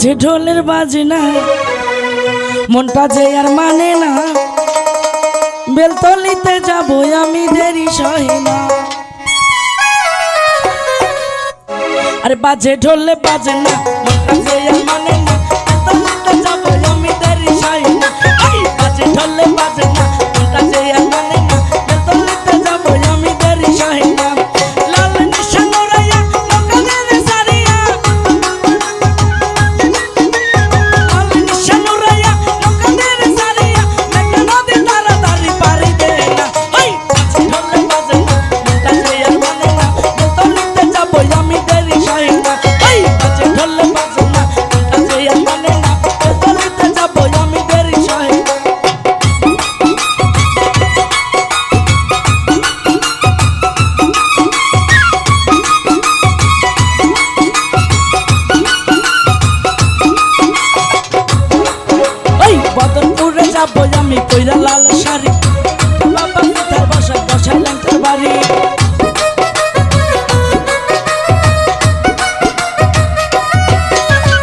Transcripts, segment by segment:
মাঝে ঢোলের বাজে না মনটা যে আর মানে না। বেলতলিতে যাব আমি, দেরি সহে না। আরে বাজে ঢোলে বাজে না মনটা যে আর মানে না। লাল শাড়ি। বাবা তার বাসা বসালাম তার বাড়ি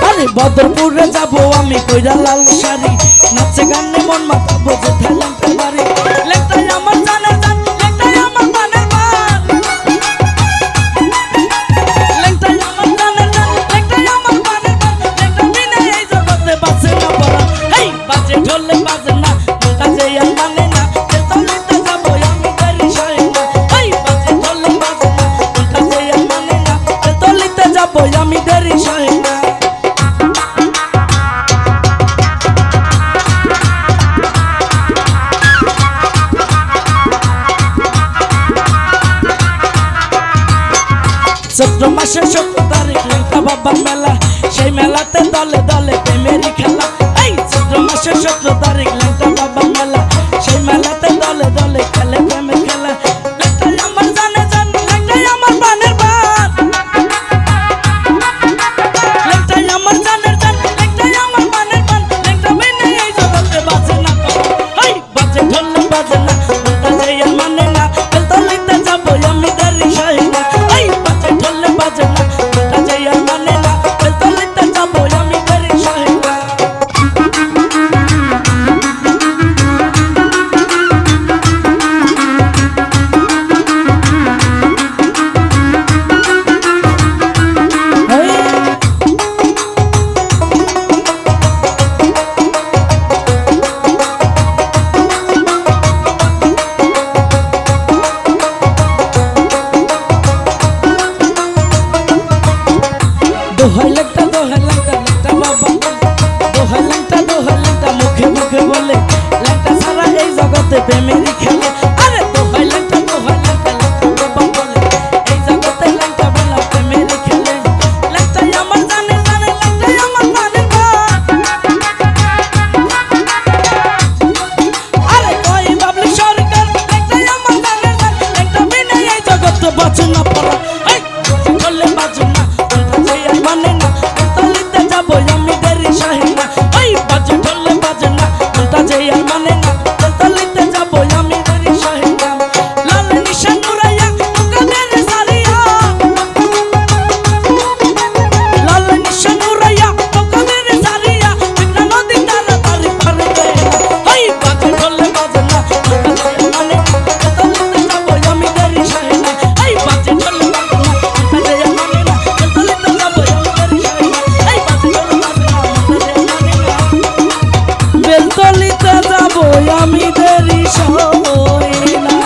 আরে বদরপুরে যাব আমি কইরা লাল শাড়ি। নাচে গান কই আমি দেরি সয় না। চৈত্র মাসে সত্তর তারিখ, লেখা বাবার মেলা। সেই মেলাতে দলে দলে কই আমি দেরি সময় না।